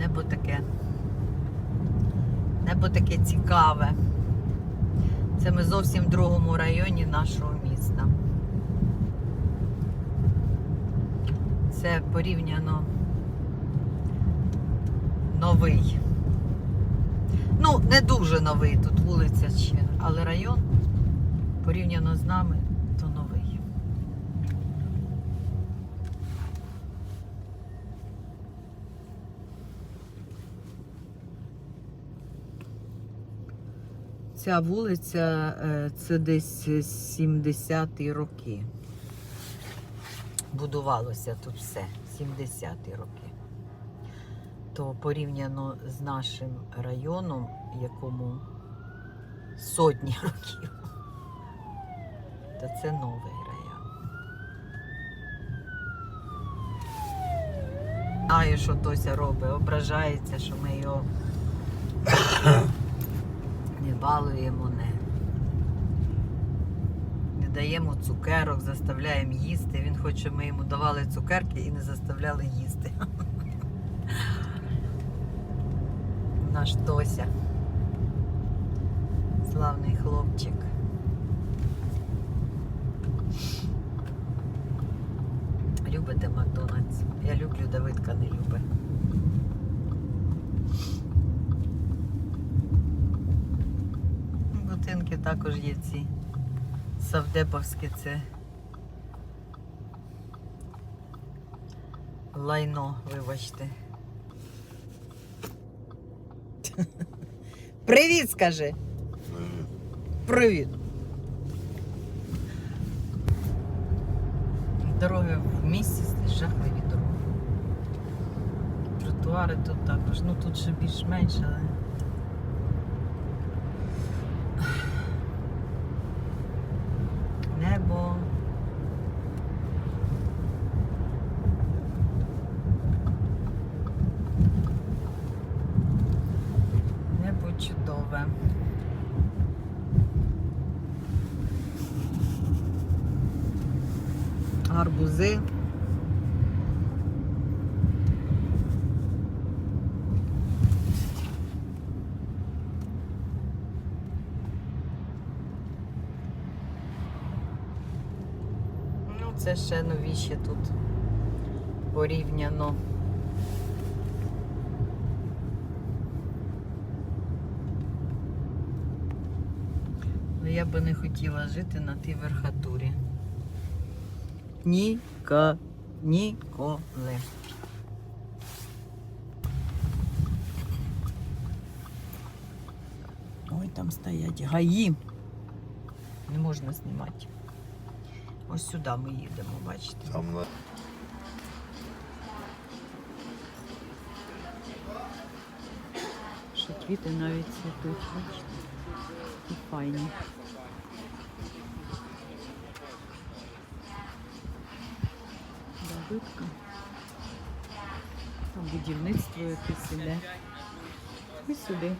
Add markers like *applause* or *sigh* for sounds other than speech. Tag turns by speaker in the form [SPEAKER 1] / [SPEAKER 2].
[SPEAKER 1] Небо таке. Небо таке цікаве. Це ми зовсім в другому районі нашого міста. Це порівняно новий. Ну, не дуже новий тут вулиця ще, але район порівняно з нами, то новий. Ця вулиця е, це десь 70-ті роки. Будувалося тут все, 70-ті роки. То порівняно з нашим районом, якому сотні *laughs* років, то це новий район. Знаю, що Тося робить, ображається, що ми його балуємо, не, не даємо цукерок, заставляємо їсти. Він хоче, ми йому давали цукерки і не заставляли їсти. *laughs* Наш Тося. Славний хлопчик. Любите Макдональдс? Я люблю, Давидка не любить. Бутинки також є ці савдеповські це лайно, вибачте. *laughs* Привіт, скажи. Привіт. Дороги в місті жахливі дороги. Тротуари тут також. Ну тут ще більш-менш, але. Небо. Небо чудове. Гарбузи. Ну, це ще новіші тут порівняно. Але я би не хотіла жити на тій верхатурі. Ніка, ніколи. Ой, там стоять гаї. Не можна знімати. Ось сюди ми їдемо, бачите.
[SPEAKER 2] Там на
[SPEAKER 1] Ще квіти навіть цвітуть, бачите. І файні. Давидка. Там будівництво якесь іде. І сюди.